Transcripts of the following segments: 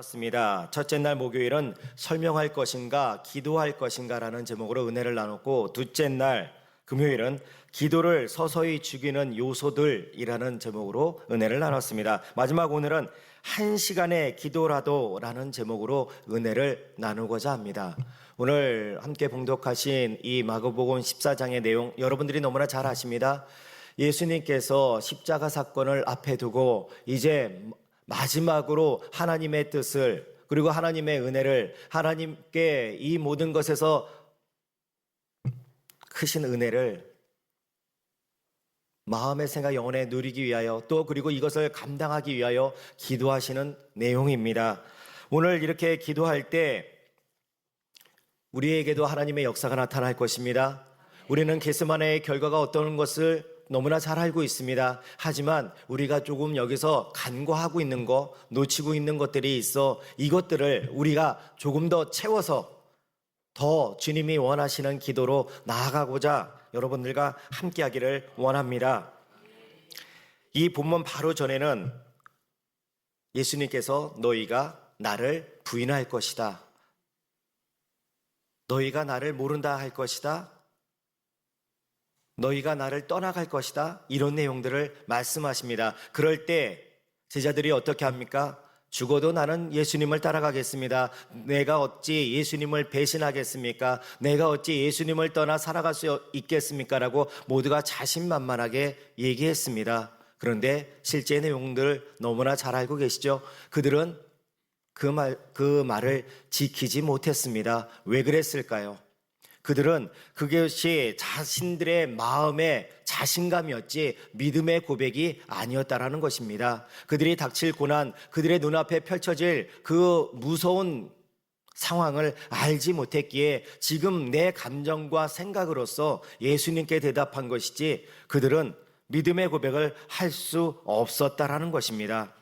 나눴습니다. 첫째 날 목요일은 설명할 것인가, 기도할 것인가라는 제목으로 은혜를 나눴고, 둘째 날 금요일은 기도를 서서히 죽이는 요소들이라는 제목으로 은혜를 나눴습니다. 마지막 오늘은 한 시간의 기도라도라는 제목으로 은혜를 나누고자 합니다. 오늘 함께 봉독하신 이 마가복음 14장의 내용 여러분들이 너무나 잘 아십니다. 예수님께서 십자가 사건을 앞에 두고 이제 마지막으로 하나님의 뜻을 그리고 하나님의 은혜를 하나님께 이 모든 것에서 크신 은혜를 마음의 생각 영혼에 누리기 위하여 또 그리고 이것을 감당하기 위하여 기도하시는 내용입니다. 오늘 이렇게 기도할 때 우리에게도 하나님의 역사가 나타날 것입니다. 우리는 게스마네의 결과가 어떤 것을 너무나 잘 알고 있습니다. 하지만 우리가 조금 여기서 간과하고 있는 거, 놓치고 있는 것들이 있어 이것들을 우리가 조금 더 채워서 더 주님이 원하시는 기도로 나아가고자 여러분들과 함께 하기를 원합니다. 이 본문 바로 전에는 예수님께서 너희가 나를 부인할 것이다. 너희가 나를 모른다 할 것이다. 너희가 나를 떠나갈 것이다. 이런 내용들을 말씀하십니다. 그럴 때 제자들이 어떻게 합니까? 죽어도 나는 예수님을 따라가겠습니다. 내가 어찌 예수님을 배신하겠습니까? 내가 어찌 예수님을 떠나 살아갈 수 있겠습니까? 라고 모두가 자신만만하게 얘기했습니다. 그런데 실제 내용들 너무나 잘 알고 계시죠? 그들은 그 말, 그 말을 지키지 못했습니다. 왜 그랬을까요? 그들은 그것이 자신들의 마음의 자신감이었지 믿음의 고백이 아니었다라는 것입니다. 그들이 닥칠 고난, 그들의 눈앞에 펼쳐질 그 무서운 상황을 알지 못했기에 지금 내 감정과 생각으로서 예수님께 대답한 것이지 그들은 믿음의 고백을 할 수 없었다라는 것입니다.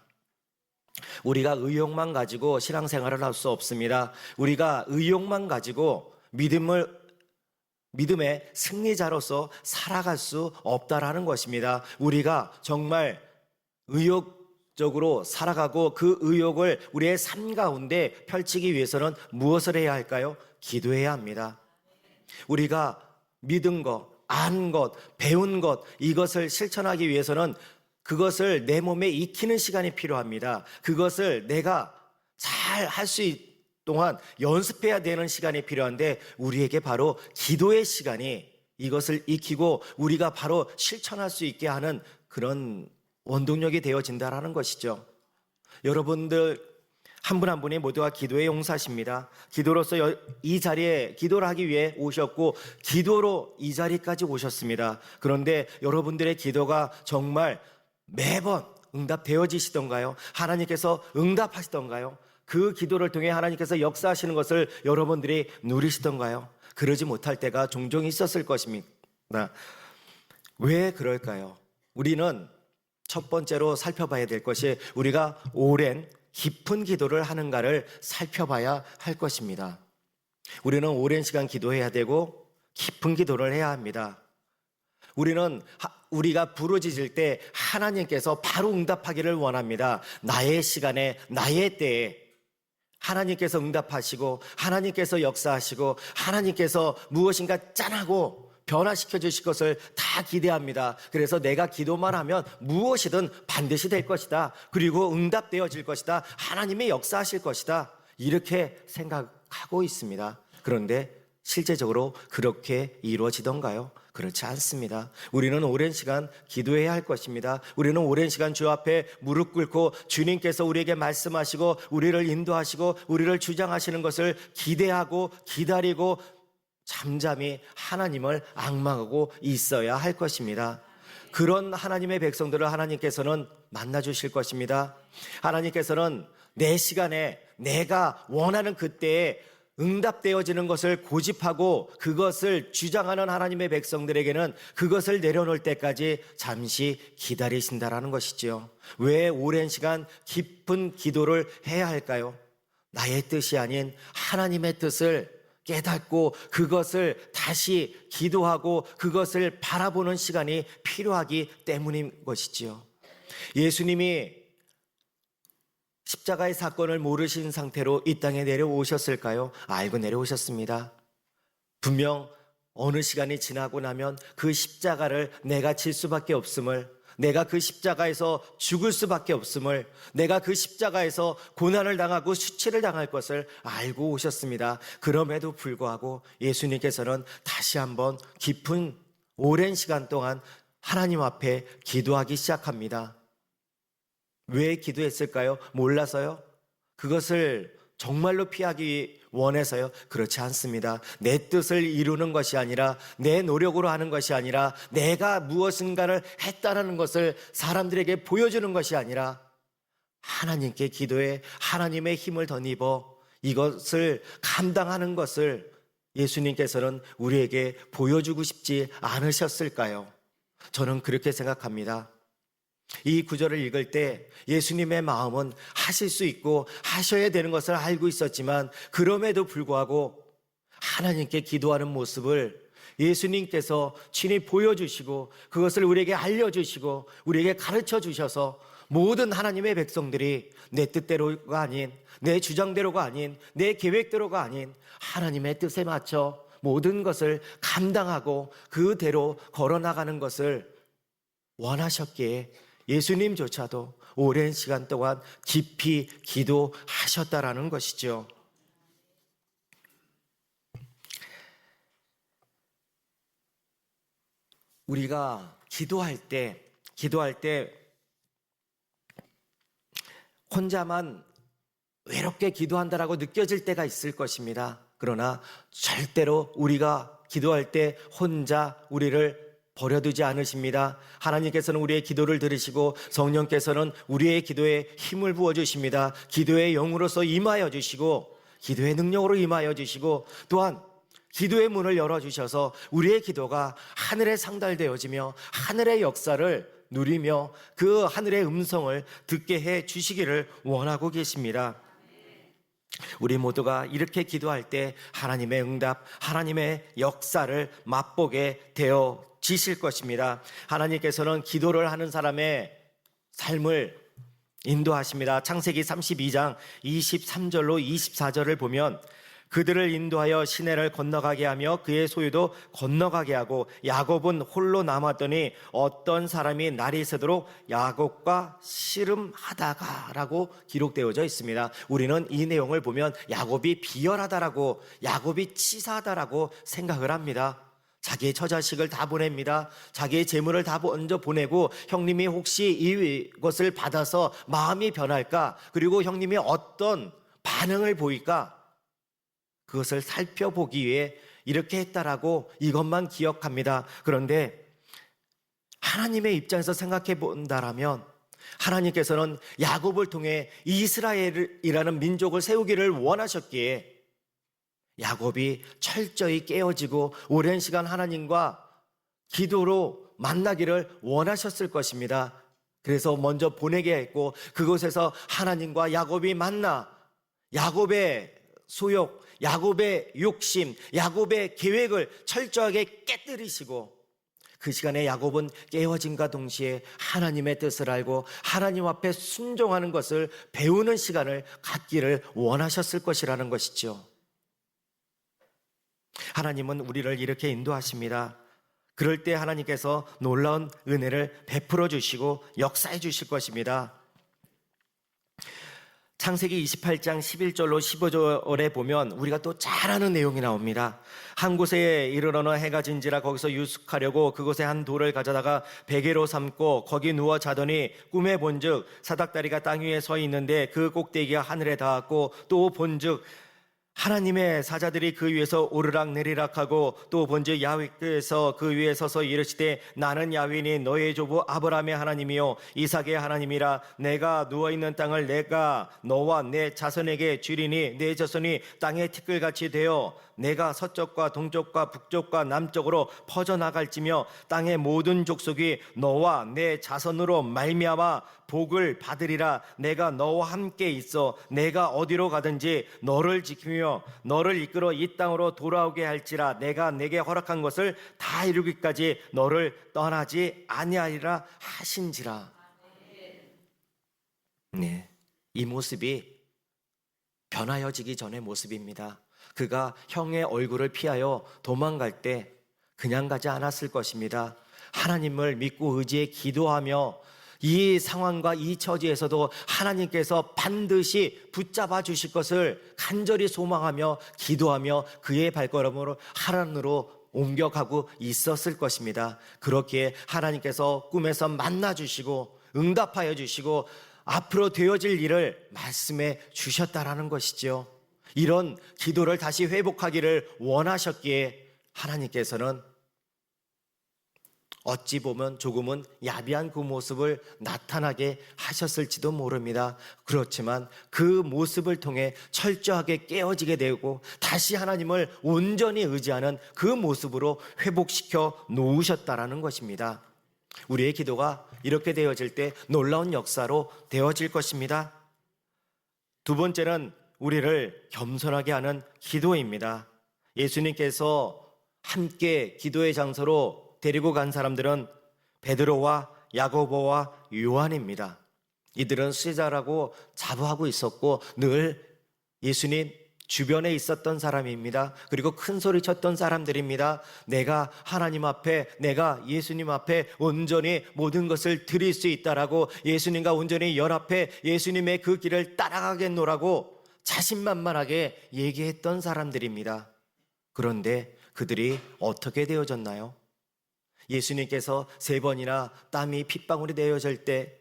우리가 의욕만 가지고 신앙생활을 할 수 없습니다. 우리가 의욕만 가지고 믿음을 믿음의 승리자로서 살아갈 수 없다라는 것입니다. 우리가 정말 의욕적으로 살아가고 그 의욕을 우리의 삶 가운데 펼치기 위해서는 무엇을 해야 할까요? 기도해야 합니다. 우리가 믿은 것, 안 것, 배운 것, 이것을 실천하기 위해서는 그것을 내 몸에 익히는 시간이 필요합니다. 그것을 내가 잘 할 수 있, 동안 연습해야 되는 시간이 필요한데 우리에게 바로 기도의 시간이 이것을 익히고 우리가 바로 실천할 수 있게 하는 그런 원동력이 되어진다라는 것이죠. 여러분들 한분한 분이 모두가 기도의 용사십니다. 기도로서 이 자리에 기도를 하기 위해 오셨고 기도로 이 자리까지 오셨습니다. 그런데 여러분들의 기도가 정말 매번 응답되어지시던가요? 하나님께서 응답하시던가요? 그 기도를 통해 하나님께서 역사하시는 것을 여러분들이 누리시던가요? 그러지 못할 때가 종종 있었을 것입니다. 왜 그럴까요? 우리는 첫 번째로 살펴봐야 될 것이 우리가 오랜 깊은 기도를 하는가를 살펴봐야 할 것입니다. 우리는 오랜 시간 기도해야 되고 깊은 기도를 해야 합니다. 우리는 우리가 부르짖을 때 하나님께서 바로 응답하기를 원합니다. 나의 시간에, 나의 때에 하나님께서 응답하시고 하나님께서 역사하시고 하나님께서 무엇인가 짠하고 변화시켜 주실 것을 다 기대합니다. 그래서 내가 기도만 하면 무엇이든 반드시 될 것이다. 그리고 응답되어질 것이다. 하나님의 역사하실 것이다. 이렇게 생각하고 있습니다. 그런데 실제적으로 그렇게 이루어지던가요? 그렇지 않습니다. 우리는 오랜 시간 기도해야 할 것입니다. 우리는 오랜 시간 주 앞에 무릎 꿇고 주님께서 우리에게 말씀하시고 우리를 인도하시고 우리를 주장하시는 것을 기대하고 기다리고 잠잠히 하나님을 악망하고 있어야 할 것입니다. 그런 하나님의 백성들을 하나님께서는 만나 주실 것입니다. 하나님께서는 내 시간에 내가 원하는 그때에 응답되어지는 것을 고집하고 그것을 주장하는 하나님의 백성들에게는 그것을 내려놓을 때까지 잠시 기다리신다라는 것이지요. 왜 오랜 시간 깊은 기도를 해야 할까요? 나의 뜻이 아닌 하나님의 뜻을 깨닫고 그것을 다시 기도하고 그것을 바라보는 시간이 필요하기 때문인 것이지요. 예수님이 십자가의 사건을 모르신 상태로 이 땅에 내려오셨을까요? 알고 내려오셨습니다. 분명 어느 시간이 지나고 나면 그 십자가를 내가 질 수밖에 없음을, 내가 그 십자가에서 죽을 수밖에 없음을, 내가 그 십자가에서 고난을 당하고 수치를 당할 것을 알고 오셨습니다. 그럼에도 불구하고 예수님께서는 다시 한번 깊은 오랜 시간 동안 하나님 앞에 기도하기 시작합니다. 왜 기도했을까요? 몰라서요? 그것을 정말로 피하기 원해서요? 그렇지 않습니다. 내 뜻을 이루는 것이 아니라 내 노력으로 하는 것이 아니라 내가 무엇인가를 했다는 것을 사람들에게 보여주는 것이 아니라 하나님께 기도해 하나님의 힘을 덧입어 이것을 감당하는 것을 예수님께서는 우리에게 보여주고 싶지 않으셨을까요? 저는 그렇게 생각합니다. 이 구절을 읽을 때 예수님의 마음은 하실 수 있고 하셔야 되는 것을 알고 있었지만 그럼에도 불구하고 하나님께 기도하는 모습을 예수님께서 친히 보여주시고 그것을 우리에게 알려주시고 우리에게 가르쳐 주셔서 모든 하나님의 백성들이 내 뜻대로가 아닌 내 주장대로가 아닌 내 계획대로가 아닌 하나님의 뜻에 맞춰 모든 것을 감당하고 그대로 걸어나가는 것을 원하셨기에 예수님조차도 오랜 시간 동안 깊이 기도하셨다라는 것이죠. 우리가 기도할 때, 기도할 때 혼자만 외롭게 기도한다라고 느껴질 때가 있을 것입니다. 그러나 절대로 우리가 기도할 때 혼자 우리를 버려두지 않으십니다. 하나님께서는 우리의 기도를 들으시고 성령께서는 우리의 기도에 힘을 부어 주십니다. 기도의 영으로서 임하여 주시고 기도의 능력으로 임하여 주시고 또한 기도의 문을 열어 주셔서 우리의 기도가 하늘에 상달되어지며 하늘의 역사를 누리며 그 하늘의 음성을 듣게 해 주시기를 원하고 계십니다. 우리 모두가 이렇게 기도할 때 하나님의 응답, 하나님의 역사를 맛보게 되어 지실 것입니다. 하나님께서는 기도를 하는 사람의 삶을 인도하십니다. 창세기 32장 23절로 24절을 보면 그들을 인도하여 시내를 건너가게 하며 그의 소유도 건너가게 하고 야곱은 홀로 남았더니 어떤 사람이 날이 새도록 야곱과 씨름하다가라고 기록되어져 있습니다. 우리는 이 내용을 보면 야곱이 비열하다라고 야곱이 치사하다라고 생각을 합니다. 자기의 처자식을 다 보냅니다. 자기의 재물을 다 먼저 보내고 형님이 혹시 이것을 받아서 마음이 변할까? 그리고 형님이 어떤 반응을 보일까? 그것을 살펴보기 위해 이렇게 했다라고 이것만 기억합니다. 그런데 하나님의 입장에서 생각해 본다라면 하나님께서는 야곱을 통해 이스라엘이라는 민족을 세우기를 원하셨기에 야곱이 철저히 깨어지고 오랜 시간 하나님과 기도로 만나기를 원하셨을 것입니다. 그래서 먼저 보내게 했고 그곳에서 하나님과 야곱이 만나 야곱의 소욕, 야곱의 욕심, 야곱의 계획을 철저하게 깨뜨리시고 그 시간에 야곱은 깨어짐과 동시에 하나님의 뜻을 알고 하나님 앞에 순종하는 것을 배우는 시간을 갖기를 원하셨을 것이라는 것이죠. 하나님은 우리를 이렇게 인도하십니다. 그럴 때 하나님께서 놀라운 은혜를 베풀어 주시고 역사해 주실 것입니다. 창세기 28장 11절로 15절에 보면 우리가 또 잘 아는 내용이 나옵니다. 한 곳에 이르러나 해가 진지라 거기서 유숙하려고 그곳에 한 돌을 가져다가 베개로 삼고 거기 누워 자더니 꿈에 본즉 사닥다리가 땅 위에 서 있는데 그 꼭대기가 하늘에 닿았고 또 본즉 하나님의 사자들이 그 위에서 오르락 내리락하고 또 본즉 야훼께서 그 위에 서서 이르시되 나는 야훼니 너의 조부 아브라함의 하나님이요 이삭의 하나님이라 내가 누워 있는 땅을 내가 너와 내 자손에게 주리니 내 자손이 땅의 티끌같이 되어 내가 서쪽과 동쪽과 북쪽과 남쪽으로 퍼져 나갈지며 땅의 모든 족속이 너와 내 자손으로 말미암아 복을 받으리라. 내가 너와 함께 있어 내가 어디로 가든지 너를 지키며 너를 이끌어 이 땅으로 돌아오게 할지라. 내가 내게 허락한 것을 다 이루기까지 너를 떠나지 아니하리라 하신지라. 네 이 모습이 변하여지기 전의 모습입니다. 그가 형의 얼굴을 피하여 도망갈 때 그냥 가지 않았을 것입니다. 하나님을 믿고 의지해 기도하며 이 상황과 이 처지에서도 하나님께서 반드시 붙잡아 주실 것을 간절히 소망하며 기도하며 그의 발걸음으로 하나님으로 옮겨가고 있었을 것입니다. 그렇기에 하나님께서 꿈에서 만나 주시고 응답하여 주시고 앞으로 되어질 일을 말씀해 주셨다라는 것이죠. 이런 기도를 다시 회복하기를 원하셨기에 하나님께서는 어찌 보면 조금은 야비한 그 모습을 나타나게 하셨을지도 모릅니다. 그렇지만 그 모습을 통해 철저하게 깨어지게 되고 다시 하나님을 온전히 의지하는 그 모습으로 회복시켜 놓으셨다라는 것입니다. 우리의 기도가 이렇게 되어질 때 놀라운 역사로 되어질 것입니다. 두 번째는 우리를 겸손하게 하는 기도입니다. 예수님께서 함께 기도의 장소로 데리고 간 사람들은 베드로와 야고보와 요한입니다. 이들은 수제자라고 자부하고 있었고 늘 예수님 주변에 있었던 사람입니다. 그리고 큰 소리 쳤던 사람들입니다. 내가 하나님 앞에, 내가 예수님 앞에 온전히 모든 것을 드릴 수 있다라고 예수님과 온전히 연합해 예수님의 그 길을 따라가겠노라고 자신만만하게 얘기했던 사람들입니다. 그런데 그들이 어떻게 되어졌나요? 예수님께서 세 번이나 땀이 핏방울이 내어질 때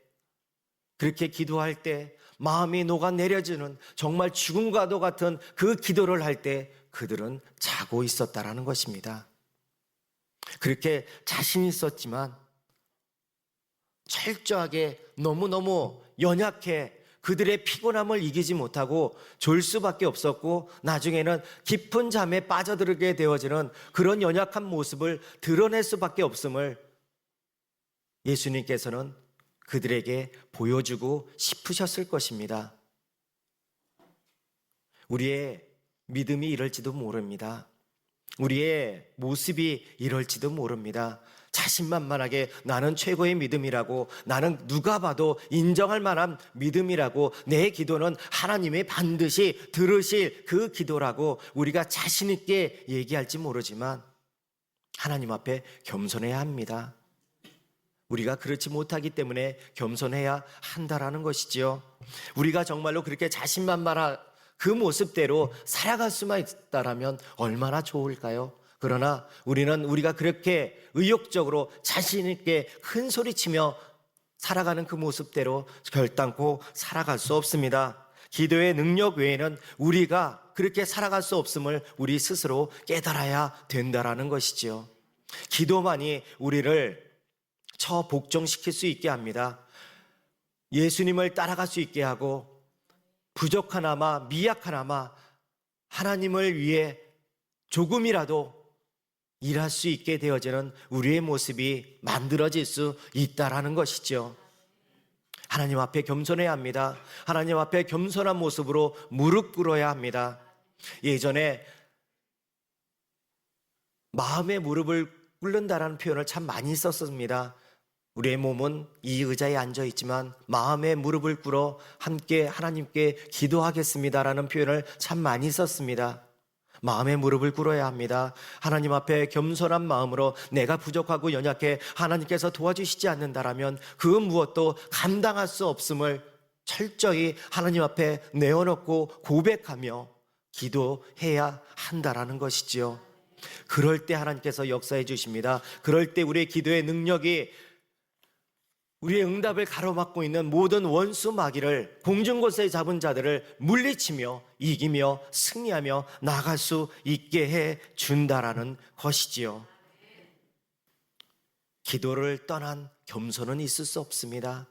그렇게 기도할 때 마음이 녹아내려지는 정말 죽음과도 같은 그 기도를 할 때 그들은 자고 있었다라는 것입니다. 그렇게 자신 있었지만 철저하게 너무너무 연약해 그들의 피곤함을 이기지 못하고 졸 수밖에 없었고 나중에는 깊은 잠에 빠져들게 되어지는 그런 연약한 모습을 드러낼 수밖에 없음을 예수님께서는 그들에게 보여주고 싶으셨을 것입니다. 우리의 믿음이 이럴지도 모릅니다. 우리의 모습이 이럴지도 모릅니다. 자신만만하게 나는 최고의 믿음이라고 나는 누가 봐도 인정할 만한 믿음이라고 내 기도는 하나님이 반드시 들으실 그 기도라고 우리가 자신있게 얘기할지 모르지만 하나님 앞에 겸손해야 합니다. 우리가 그렇지 못하기 때문에 겸손해야 한다라는 것이지요. 우리가 정말로 그렇게 자신만만한 그 모습대로 살아갈 수만 있다라면 얼마나 좋을까요? 그러나 우리는 우리가 그렇게 의욕적으로 자신있게 큰 소리 치며 살아가는 그 모습대로 결단코 살아갈 수 없습니다. 기도의 능력 외에는 우리가 그렇게 살아갈 수 없음을 우리 스스로 깨달아야 된다라는 것이지요. 기도만이 우리를 처 복종시킬 수 있게 합니다. 예수님을 따라갈 수 있게 하고 부족하나마 미약하나마 하나님을 위해 조금이라도 일할 수 있게 되어지는 우리의 모습이 만들어질 수 있다라는 것이죠. 하나님 앞에 겸손해야 합니다. 하나님 앞에 겸손한 모습으로 무릎 꿇어야 합니다. 예전에 마음의 무릎을 꿇는다라는 표현을 참 많이 썼습니다. 우리의 몸은 이 의자에 앉아 있지만 마음의 무릎을 꿇어 함께 하나님께 기도하겠습니다라는 표현을 참 많이 썼습니다. 마음의 무릎을 꿇어야 합니다. 하나님 앞에 겸손한 마음으로 내가 부족하고 연약해 하나님께서 도와주시지 않는다라면 그 무엇도 감당할 수 없음을 철저히 하나님 앞에 내어놓고 고백하며 기도해야 한다라는 것이지요. 그럴 때 하나님께서 역사해 주십니다. 그럴 때 우리의 기도의 능력이 우리의 응답을 가로막고 있는 모든 원수 마귀를 공중곳에 잡은 자들을 물리치며 이기며 승리하며 나갈 수 있게 해 준다라는 것이지요. 기도를 떠난 겸손은 있을 수 없습니다.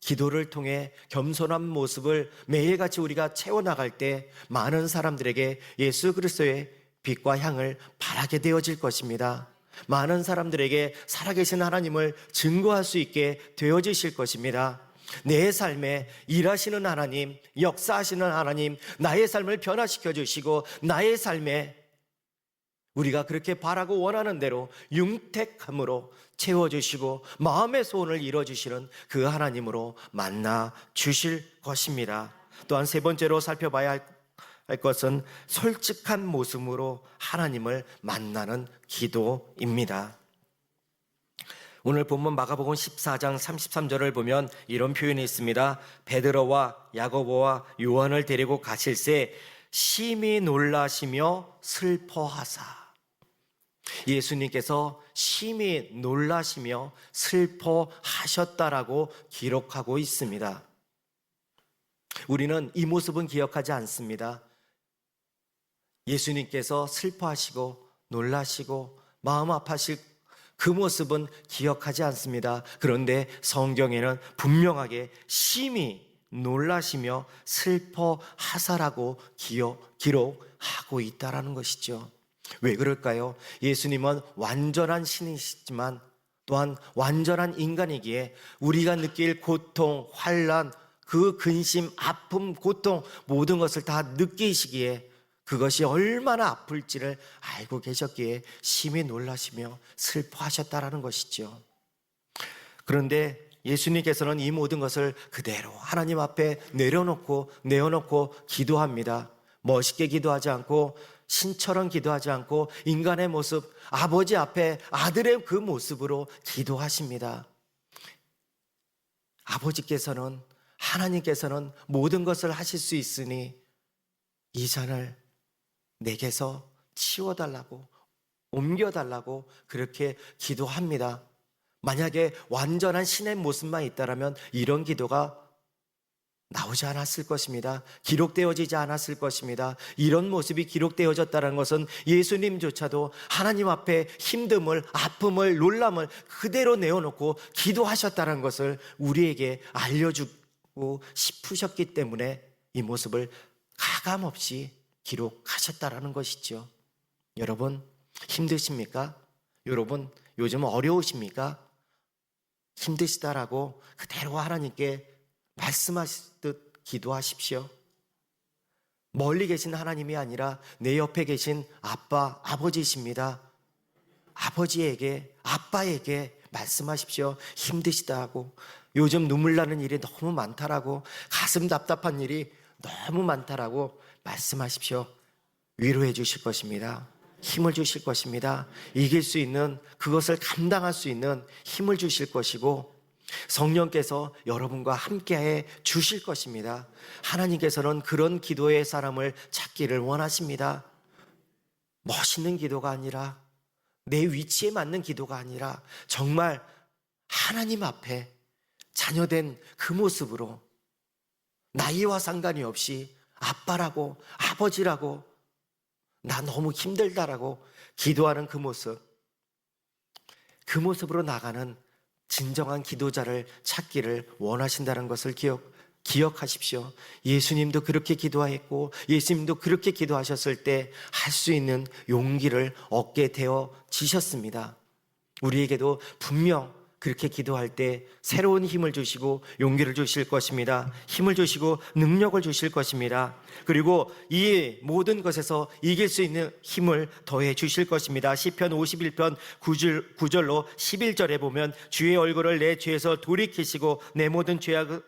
기도를 통해 겸손한 모습을 매일같이 우리가 채워나갈 때 많은 사람들에게 예수 그리스도의 빛과 향을 바라게 되어질 것입니다. 많은 사람들에게 살아계신 하나님을 증거할 수 있게 되어지실 것입니다. 내 삶에 일하시는 하나님, 역사하시는 하나님, 나의 삶을 변화시켜 주시고 나의 삶에 우리가 그렇게 바라고 원하는 대로 융택함으로 채워주시고 마음의 소원을 이뤄주시는 그 하나님으로 만나 주실 것입니다. 또한 세 번째로 살펴봐야 할, 할 것은 솔직한 모습으로 하나님을 만나는 기도입니다. 오늘 본문 마가복음 14장 33절을 보면 이런 표현이 있습니다. 베드로와 야고보와 요한을 데리고 가실새 심히 놀라시며 슬퍼하사 예수님께서 심히 놀라시며 슬퍼하셨다라고 기록하고 있습니다. 우리는 이 모습은 기억하지 않습니다. 예수님께서 슬퍼하시고 놀라시고 마음 아파실 그 모습은 기억하지 않습니다. 그런데 성경에는 분명하게 심히 놀라시며 슬퍼하사라고 기억, 기록하고 있다라는 것이죠. 왜 그럴까요? 예수님은 완전한 신이시지만 또한 완전한 인간이기에 우리가 느낄 고통, 환란, 그 근심, 아픔, 고통 모든 것을 다 느끼시기에 그것이 얼마나 아플지를 알고 계셨기에 심히 놀라시며 슬퍼하셨다라는 것이죠. 그런데 예수님께서는 이 모든 것을 그대로 하나님 앞에 내려놓고 내어놓고 기도합니다. 멋있게 기도하지 않고 신처럼 기도하지 않고 인간의 모습, 아버지 앞에 아들의 그 모습으로 기도하십니다. 아버지께서는 하나님께서는 모든 것을 하실 수 있으니 이 잔을 내게서 치워달라고 옮겨달라고 그렇게 기도합니다. 만약에 완전한 신의 모습만 있다라면 이런 기도가 나오지 않았을 것입니다. 기록되어지지 않았을 것입니다. 이런 모습이 기록되어졌다는 것은 예수님조차도 하나님 앞에 힘듦을, 아픔을, 놀람을 그대로 내어놓고 기도하셨다는 것을 우리에게 알려주고 싶으셨기 때문에 이 모습을 가감없이 기록하셨다라는 것이죠. 여러분, 힘드십니까? 여러분, 요즘 어려우십니까? 힘드시다라고 그대로 하나님께 말씀하시듯 기도하십시오. 멀리 계신 하나님이 아니라 내 옆에 계신 아빠, 아버지이십니다. 아버지에게, 아빠에게 말씀하십시오. 힘드시다고. 요즘 눈물 나는 일이 너무 많다라고. 가슴 답답한 일이 너무 많다라고 말씀하십시오. 위로해 주실 것입니다. 힘을 주실 것입니다. 이길 수 있는 그것을 감당할 수 있는 힘을 주실 것이고 성령께서 여러분과 함께해 주실 것입니다. 하나님께서는 그런 기도의 사람을 찾기를 원하십니다. 멋있는 기도가 아니라 내 위치에 맞는 기도가 아니라 정말 하나님 앞에 자녀된 그 모습으로 나이와 상관이 없이 아빠라고 아버지라고 나 너무 힘들다라고 기도하는 그 모습 그 모습으로 나가는 진정한 기도자를 찾기를 원하신다는 것을 기억 기억하십시오. 예수님도 그렇게 기도했고 예수님도 그렇게 기도하셨을 때 할 수 있는 용기를 얻게 되어 지셨습니다. 우리에게도 분명 그렇게 기도할 때 새로운 힘을 주시고 용기를 주실 것입니다. 힘을 주시고 능력을 주실 것입니다. 그리고 이 모든 것에서 이길 수 있는 힘을 더해 주실 것입니다. 시편 51편 9절, 9절로 11절에 보면 주의 얼굴을 내 죄에서 돌이키시고 내 모든 죄악을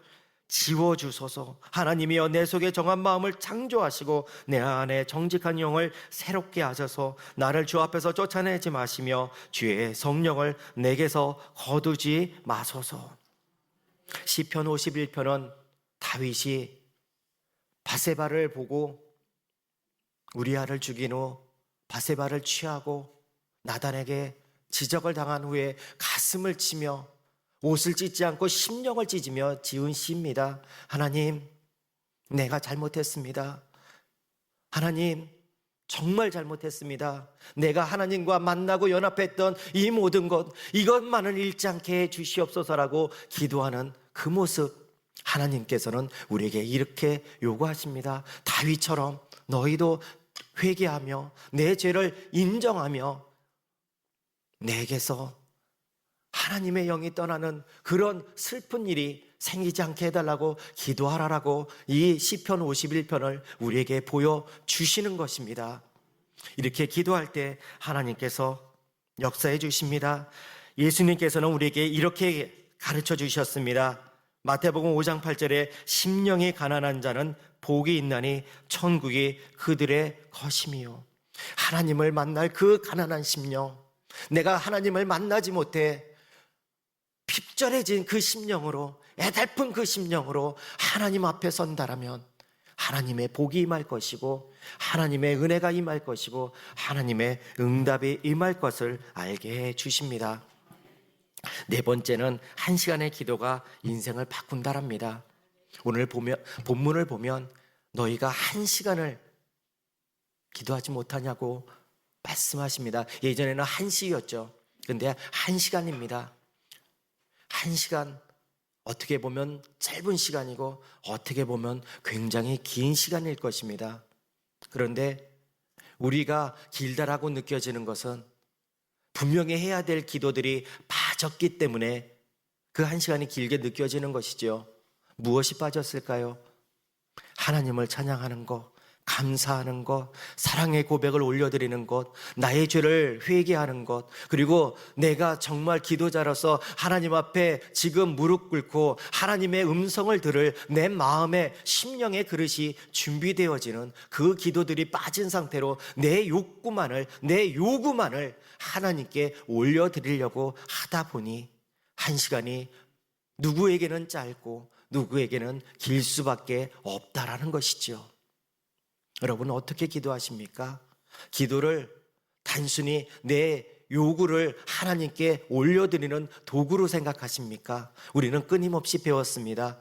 지워 주소서. 하나님이여 내 속에 정한 마음을 창조하시고 내 안에 정직한 영을 새롭게 하셔서 나를 주 앞에서 쫓아내지 마시며 주의 성령을 내게서 거두지 마소서. 시편 51편은 다윗이 바세바를 보고 우리아를 죽인 후 바세바를 취하고 나단에게 지적을 당한 후에 가슴을 치며 옷을 찢지 않고 심령을 찢으며 지은 시입니다. 하나님, 내가 잘못했습니다. 하나님, 정말 잘못했습니다. 내가 하나님과 만나고 연합했던 이 모든 것, 이것만은 잃지 않게 해 주시옵소서라고 기도하는 그 모습, 하나님께서는 우리에게 이렇게 요구하십니다. 다윗처럼 너희도 회개하며 내 죄를 인정하며 내게서 하나님의 영이 떠나는 그런 슬픈 일이 생기지 않게 해달라고 기도하라라고 이 시편 51편을 우리에게 보여 주시는 것입니다. 이렇게 기도할 때 하나님께서 역사해 주십니다. 예수님께서는 우리에게 이렇게 가르쳐 주셨습니다. 마태복음 5장 8절에 심령이 가난한 자는 복이 있나니 천국이 그들의 것임이요. 하나님을 만날 그 가난한 심령, 내가 하나님을 만나지 못해 핍절해진 그 심령으로 애달픈 그 심령으로 하나님 앞에 선다라면 하나님의 복이 임할 것이고 하나님의 은혜가 임할 것이고 하나님의 응답이 임할 것을 알게 해 주십니다. 네 번째는 한 시간의 기도가 인생을 바꾼다랍니다. 오늘 보면 본문을 보면 너희가 한 시간을 기도하지 못하냐고 말씀하십니다. 예전에는 한 시였죠. 근데 한 시간입니다. 한 시간 어떻게 보면 짧은 시간이고 어떻게 보면 굉장히 긴 시간일 것입니다. 그런데 우리가 길다라고 느껴지는 것은 분명히 해야 될 기도들이 빠졌기 때문에 그 한 시간이 길게 느껴지는 것이죠. 무엇이 빠졌을까요? 하나님을 찬양하는 것, 감사하는 것, 사랑의 고백을 올려드리는 것, 나의 죄를 회개하는 것, 그리고 내가 정말 기도자로서 하나님 앞에 지금 무릎 꿇고 하나님의 음성을 들을 내 마음의 심령의 그릇이 준비되어지는 그 기도들이 빠진 상태로 내 욕구만을, 내 요구만을 하나님께 올려드리려고 하다 보니 한 시간이 누구에게는 짧고 누구에게는 길 수밖에 없다라는 것이죠. 여러분 어떻게 기도하십니까? 기도를 단순히 내 요구를 하나님께 올려드리는 도구로 생각하십니까? 우리는 끊임없이 배웠습니다.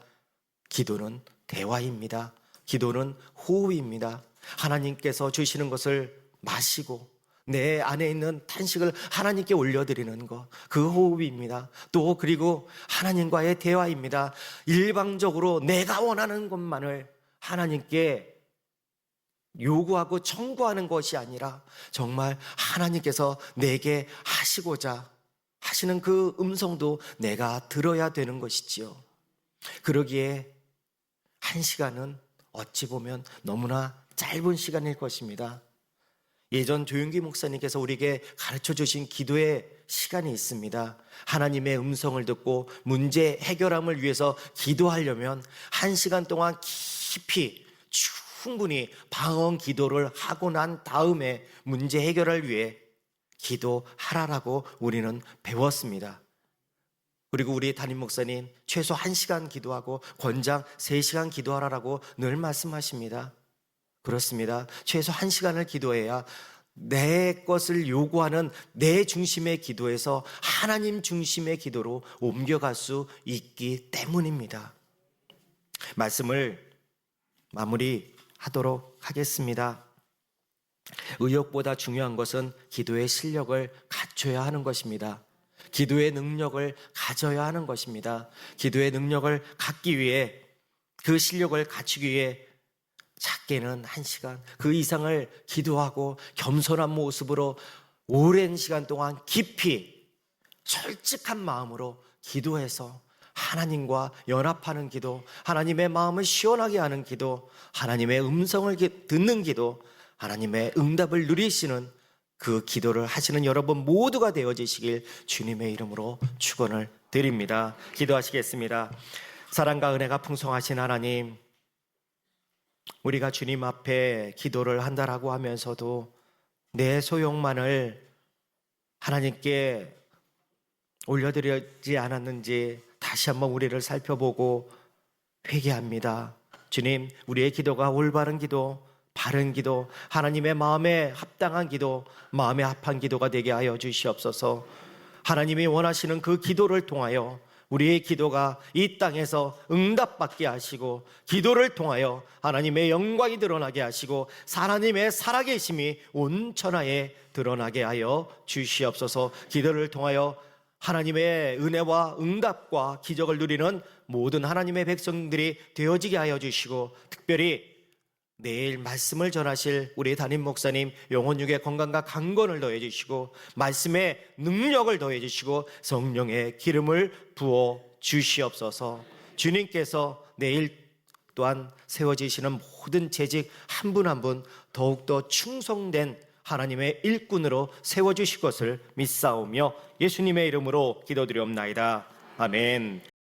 기도는 대화입니다. 기도는 호흡입니다. 하나님께서 주시는 것을 마시고 내 안에 있는 탄식을 하나님께 올려드리는 것, 그 호흡입니다. 또 그리고 하나님과의 대화입니다. 일방적으로 내가 원하는 것만을 하나님께 요구하고 청구하는 것이 아니라 정말 하나님께서 내게 하시고자 하시는 그 음성도 내가 들어야 되는 것이지요. 그러기에 한 시간은 어찌 보면 너무나 짧은 시간일 것입니다. 예전 조윤기 목사님께서 우리에게 가르쳐 주신 기도의 시간이 있습니다. 하나님의 음성을 듣고 문제 해결함을 위해서 기도하려면 한 시간 동안 깊이 충분히 방언 기도를 하고 난 다음에 문제 해결을 위해 기도하라라고 우리는 배웠습니다. 그리고 우리 담임 목사님 최소 1시간 기도하고 권장 3시간 기도하라라고 늘 말씀하십니다. 그렇습니다. 최소 1시간을 기도해야 내 것을 요구하는 내 중심의 기도에서 하나님 중심의 기도로 옮겨갈 수 있기 때문입니다. 말씀을 마무리 하도록 하겠습니다. 의욕보다 중요한 것은 기도의 실력을 갖춰야 하는 것입니다. 기도의 능력을 가져야 하는 것입니다. 기도의 능력을 갖기 위해 그 실력을 갖추기 위해 작게는 한 시간, 그 이상을 기도하고 겸손한 모습으로 오랜 시간 동안 깊이 솔직한 마음으로 기도해서 하나님과 연합하는 기도, 하나님의 마음을 시원하게 하는 기도, 하나님의 음성을 듣는 기도, 하나님의 응답을 누리시는 그 기도를 하시는 여러분 모두가 되어지시길 주님의 이름으로 축원을 드립니다. 기도하시겠습니다. 사랑과 은혜가 풍성하신 하나님, 우리가 주님 앞에 기도를 한다라고 하면서도 내 소용만을 하나님께 올려드리지 않았는지 다시 한번 우리를 살펴보고 회개합니다. 주님, 우리의 기도가 올바른 기도, 바른 기도, 하나님의 마음에 합당한 기도, 마음에 합한 기도가 되게 하여 주시옵소서. 하나님이 원하시는 그 기도를 통하여 우리의 기도가 이 땅에서 응답받게 하시고 기도를 통하여 하나님의 영광이 드러나게 하시고 하나님의 살아계심이 온 천하에 드러나게 하여 주시옵소서. 기도를 통하여 하나님의 은혜와 응답과 기적을 누리는 모든 하나님의 백성들이 되어지게 하여 주시고 특별히 내일 말씀을 전하실 우리 담임 목사님 영혼육의 건강과 강건을 더해 주시고 말씀의 능력을 더해 주시고 성령의 기름을 부어 주시옵소서. 주님께서 내일 또한 세워지시는 모든 재직 한 분 한 분 더욱더 충성된 하나님의 일꾼으로 세워 주실 것을 믿사오며 예수님의 이름으로 기도드리옵나이다. 아멘.